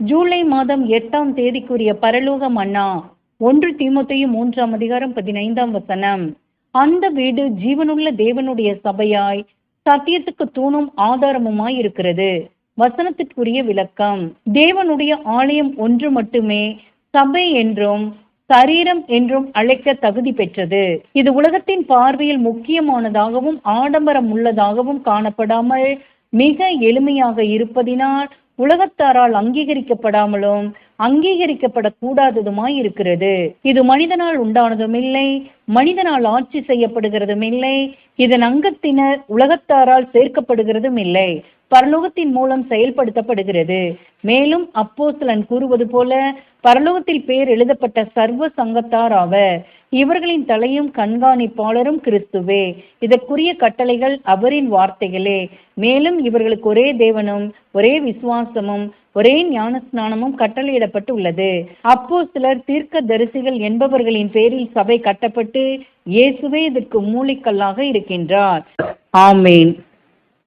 ஜூலை மாதம் எட்டாம் தேதிக்குரிய பரலோக மன்னா ஒன்று தீமோத்தேயு மூன்றாம் அதிகாரம் பதினைந்தாம் வசனம். அந்த வீடு ஜீவனுள்ள தேவனுடைய சபையாய் சத்தியத்துக்கு தூணும் ஆதாரமுமாய் இருக்கிறது. வசனத்திற்குரிய விளக்கம் தேவனுடைய ஆலயம் ஒன்று மட்டுமே சபை என்றும் சரீரம் என்றும் அழைக்க தகுதி பெற்றது. இது உலகத்தின் பார்வையில் முக்கியமானதாகவும் ஆடம்பரம் உள்ளதாகவும் காணப்படாமல் மிக எளிமையாக இருப்பதினால் உலகத்தாரால் அங்கீகரிக்கப்படாமலும் அங்கீகரிக்கப்படக்கூடாததுமாய் இருக்கிறது இது மனிதனால் உண்டானதும் இல்லை மனிதனால் ஆட்சி செய்யப்படுகிறதும் இல்லை இதன் அங்கத்தினர் உலகத்தாரால் சேர்க்கப்படுகிறதும் இல்லை பரலோகத்தின் மூலம் செயல்படுத்தப்படுகிறது. மேலும் அப்போஸ்தலன் கூறுவது போல பரலோகத்தில் பேர் எழுதப்பட்ட சர்வ சங்கத்தார் ஆவர். இவர்களின் தலையும் கண்காணிப்பாளரும் கிறிஸ்துவே. இதற்குரிய கட்டளைகள் அவரின் வார்த்தைகளே. மேலும் இவர்களுக்கு ஒரே தேவனும் ஒரே விசுவாசமும் ஒரே ஞான ஸ்நானமும் கட்டளையிடப்பட்டு உள்ளது அப்போ சிலர் தீர்க்க தரிசிகள் என்பவர்களின் பேரில் சபை கட்டப்பட்டு இயேசுவே இதற்கு மூலிக்கல்லாக இருக்கின்றார். ஆமேன்.